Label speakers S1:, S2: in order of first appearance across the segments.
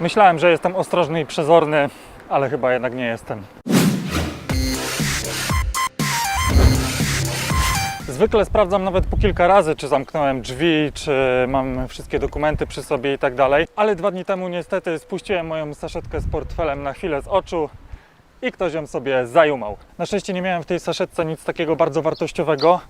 S1: Myślałem, że jestem ostrożny i przezorny, ale chyba jednak nie jestem. Zwykle sprawdzam nawet po kilka razy, czy zamknąłem drzwi, czy mam wszystkie dokumenty przy sobie i tak dalej. Ale dwa dni temu niestety spuściłem moją saszetkę z portfelem na chwilę z oczu i ktoś ją sobie zajumał. Na szczęście nie miałem w tej saszetce nic takiego bardzo wartościowego,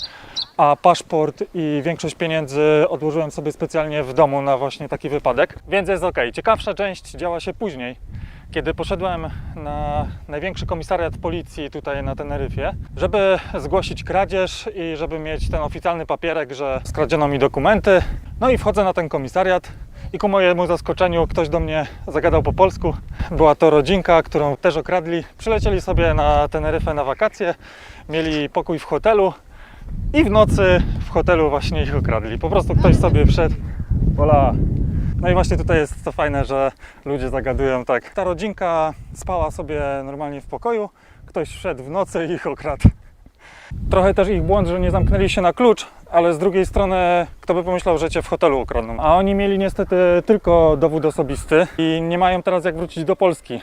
S1: a paszport i większość pieniędzy odłożyłem sobie specjalnie w domu na właśnie taki wypadek, więc jest ok. Ciekawsza część działa się później. Kiedy poszedłem na największy komisariat policji tutaj na Teneryfie, żeby zgłosić kradzież i żeby mieć ten oficjalny papierek, że skradziono mi dokumenty. No i wchodzę na ten komisariat i ku mojemu zaskoczeniu ktoś do mnie zagadał po polsku. Była to rodzinka, którą też okradli. Przylecieli sobie na Teneryfę na wakacje, mieli pokój w hotelu i w nocy w hotelu właśnie ich okradli. Po prostu ktoś sobie wszedł. Wola. No i właśnie tutaj jest to fajne, że ludzie zagadują tak. Ta rodzinka spała sobie normalnie w pokoju, ktoś wszedł w nocy i ich okradł. Trochę też ich błąd, że nie zamknęli się na klucz, ale z drugiej strony kto by pomyślał, że cię w hotelu ukradną. A oni mieli niestety tylko dowód osobisty i nie mają teraz jak wrócić do Polski.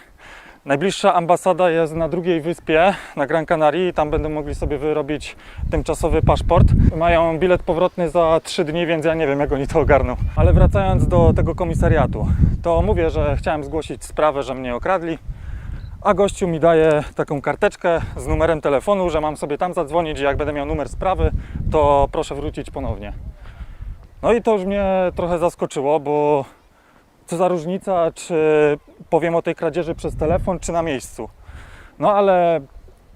S1: Najbliższa ambasada jest na drugiej wyspie, na Gran Canaria i tam będą mogli sobie wyrobić tymczasowy paszport. Mają bilet powrotny za 3 dni, więc ja nie wiem jak oni to ogarną. Ale wracając do tego komisariatu, to mówię, że chciałem zgłosić sprawę, że mnie okradli. A gościu mi daje taką karteczkę z numerem telefonu, że mam sobie tam zadzwonić i jak będę miał numer sprawy, to proszę wrócić ponownie. No i to już mnie trochę zaskoczyło, bo co za różnica, czy powiem o tej kradzieży przez telefon, czy na miejscu. No ale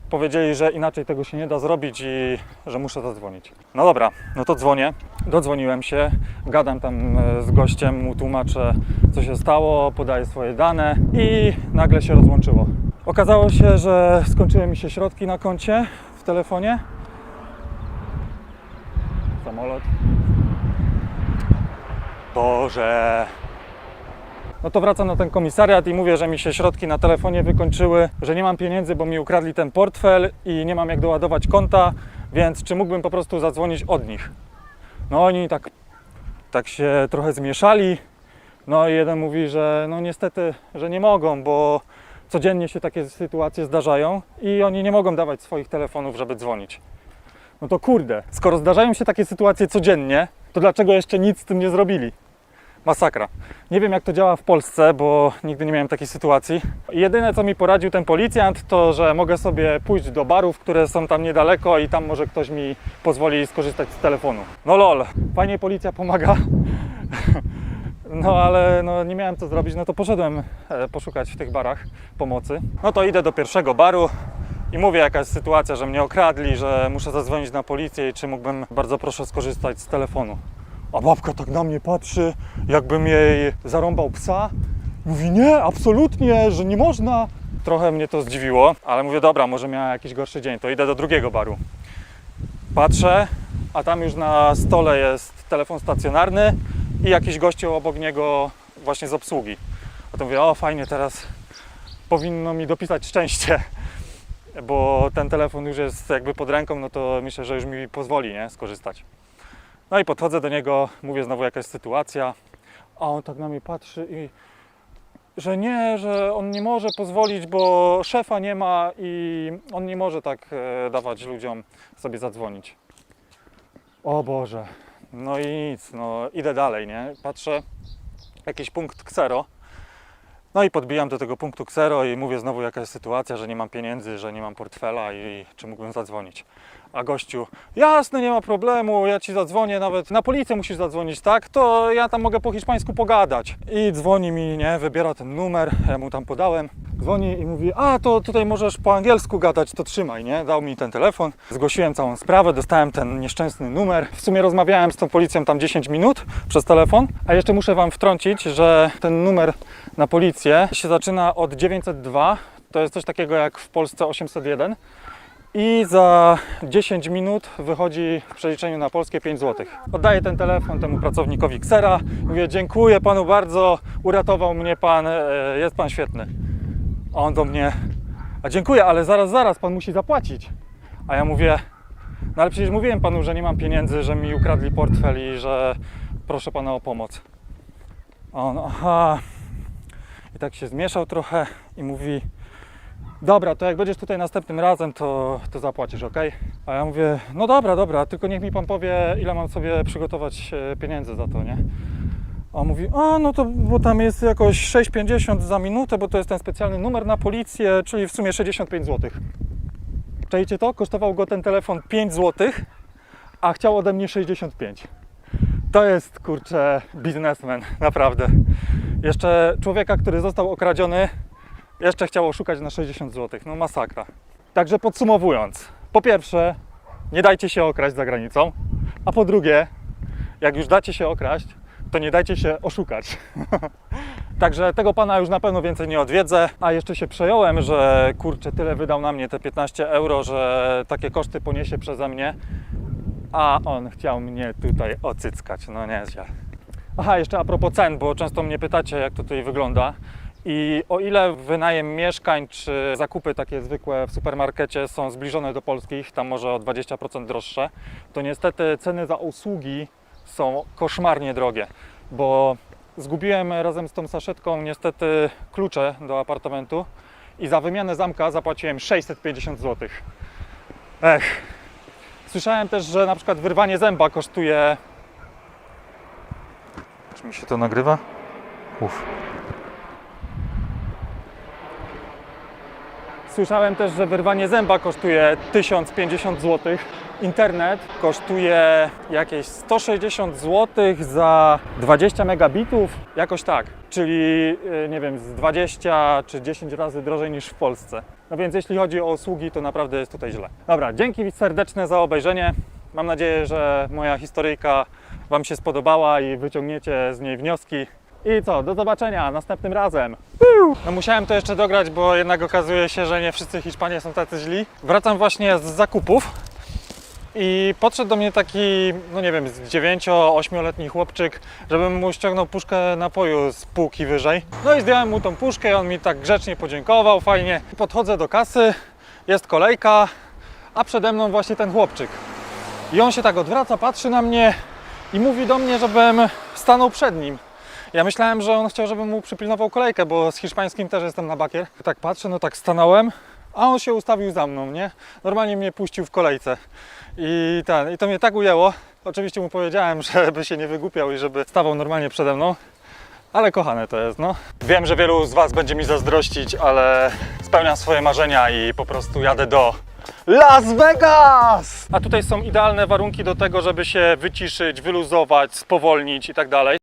S1: powiedzieli, że inaczej tego się nie da zrobić i że muszę zadzwonić. No dobra, no to dzwonię. Dodzwoniłem się, gadam tam e, z gościem, mu tłumaczę, co się stało, podaję swoje dane i nagle się rozłączyło. Okazało się, że skończyły mi się środki na koncie w telefonie. Samolot. Boże. No to wracam na ten komisariat i mówię, że mi się środki na telefonie wykończyły, że nie mam pieniędzy, bo mi ukradli ten portfel i nie mam jak doładować konta, więc czy mógłbym po prostu zadzwonić od nich? No oni tak, tak się trochę zmieszali. No i jeden mówi, że no niestety, że nie mogą, bo codziennie się takie sytuacje zdarzają i oni nie mogą dawać swoich telefonów, żeby dzwonić. No to kurde, skoro zdarzają się takie sytuacje codziennie, to dlaczego jeszcze nic z tym nie zrobili? Masakra. Nie wiem jak to działa w Polsce, bo nigdy nie miałem takiej sytuacji. Jedyne co mi poradził ten policjant, to że mogę sobie pójść do barów, które są tam niedaleko i tam może ktoś mi pozwoli skorzystać z telefonu. No lol, fajnie policja pomaga. No ale no, nie miałem co zrobić, no to poszedłem e, poszukać w tych barach pomocy. No to idę do pierwszego baru i mówię jaka jest sytuacja, że mnie okradli, że muszę zadzwonić na policję i czy mógłbym bardzo proszę skorzystać z telefonu. A babka tak na mnie patrzy, jakbym jej zarąbał psa. Mówi nie, absolutnie, że nie można. Trochę mnie to zdziwiło, ale mówię dobra, może miała jakiś gorszy dzień, to idę do drugiego baru. Patrzę, a tam już na stole jest telefon stacjonarny i jakiś gościu obok niego właśnie z obsługi. A to mówię, o fajnie, teraz powinno mi dopisać szczęście, bo ten telefon już jest jakby pod ręką, no to myślę, że już mi pozwoli nie, skorzystać. No i podchodzę do niego, mówię znowu jakaś sytuacja, a on tak na mnie patrzy i że nie, że on nie może pozwolić, bo szefa nie ma i on nie może tak e, dawać ludziom sobie zadzwonić. O Boże. No i nic, no idę dalej, nie? Patrzę, jakiś punkt ksero. No i podbijam do tego punktu ksero i mówię znowu jaka jest sytuacja, że nie mam pieniędzy, że nie mam portfela i czy mógłbym zadzwonić. A gościu, jasne, nie ma problemu, ja ci zadzwonię, nawet na policję musisz zadzwonić, tak? To ja tam mogę po hiszpańsku pogadać. I dzwoni mi, nie, wybiera ten numer, ja mu tam podałem. Dzwoni i mówi, a to tutaj możesz po angielsku gadać, to trzymaj, nie? Dał mi ten telefon, zgłosiłem całą sprawę, dostałem ten nieszczęsny numer. W sumie rozmawiałem z tą policją tam 10 minut przez telefon, a jeszcze muszę Wam wtrącić, że ten numer na policję się zaczyna od 902, to jest coś takiego jak w Polsce 801 i za 10 minut wychodzi w przeliczeniu na polskie 5 zł. Oddaję ten telefon temu pracownikowi Ksera. Mówię, dziękuję panu bardzo, uratował mnie pan, e, jest pan świetny. A on do mnie, a dziękuję, ale zaraz, zaraz, pan musi zapłacić. A ja mówię, no ale przecież mówiłem panu, że nie mam pieniędzy, że mi ukradli portfel i że proszę pana o pomoc. A on, aha, I tak się zmieszał trochę i mówi: Dobra, to jak będziesz tutaj następnym razem, to, to zapłacisz, ok? A ja mówię: No dobra, dobra, tylko niech mi pan powie, ile mam sobie przygotować e, pieniędzy za to, nie? A on mówi, a no to, bo tam jest jakoś 6,50 za minutę, bo to jest ten specjalny numer na policję, czyli w sumie 65 zł. Czajcie to? Kosztował go ten telefon 5 zł, a chciał ode mnie 65. To jest, kurczę, biznesmen, naprawdę. Jeszcze człowieka, który został okradziony, jeszcze chciał oszukać na 60 zł. No masakra. Także podsumowując, po pierwsze, nie dajcie się okraść za granicą, a po drugie, jak już dacie się okraść, to nie dajcie się oszukać. Także tego pana już na pewno więcej nie odwiedzę. A jeszcze się przejąłem, że kurczę, tyle wydał na mnie te 15 euro, że takie koszty poniesie przeze mnie. A on chciał mnie tutaj ocyckać. No nieźle. Aha, jeszcze a propos cen, bo często mnie pytacie, jak to tutaj wygląda. I o ile wynajem mieszkań czy zakupy takie zwykłe w supermarkecie są zbliżone do polskich, tam może o 20% droższe, to niestety ceny za usługi są koszmarnie drogie, bo zgubiłem razem z tą saszetką niestety klucze do apartamentu i za wymianę zamka zapłaciłem 650 zł. Ech. Słyszałem też, że na przykład wyrwanie zęba kosztuje. Czy mi się to nagrywa? Uf. Słyszałem też, że wyrwanie zęba kosztuje 1050 zł. Internet kosztuje jakieś 160 zł za 20 megabitów, jakoś tak. Czyli yy, nie wiem, z 20 czy 10 razy drożej niż w Polsce. No więc jeśli chodzi o usługi, to naprawdę jest tutaj źle. Dobra, dzięki serdeczne za obejrzenie. Mam nadzieję, że moja historyjka Wam się spodobała i wyciągniecie z niej wnioski. I co, do zobaczenia następnym razem. No musiałem to jeszcze dograć, bo jednak okazuje się, że nie wszyscy Hiszpanie są tacy źli. Wracam właśnie z zakupów i podszedł do mnie taki, no nie wiem, z 9-8-letni chłopczyk, żebym mu ściągnął puszkę napoju z półki wyżej. No i zdjąłem mu tą puszkę on mi tak grzecznie podziękował, fajnie. Podchodzę do kasy, jest kolejka, a przede mną właśnie ten chłopczyk. I on się tak odwraca, patrzy na mnie i mówi do mnie, żebym stanął przed nim. Ja myślałem, że on chciał, żebym mu przypilnował kolejkę, bo z hiszpańskim też jestem na bakier. Tak patrzę, no tak stanąłem, a on się ustawił za mną, nie? Normalnie mnie puścił w kolejce. I, ten, I to mnie tak ujęło. Oczywiście mu powiedziałem, żeby się nie wygłupiał i żeby stawał normalnie przede mną. Ale kochane to jest, no. Wiem, że wielu z Was będzie mi zazdrościć, ale spełniam swoje marzenia i po prostu jadę do Las Vegas! A tutaj są idealne warunki do tego, żeby się wyciszyć, wyluzować, spowolnić i tak dalej.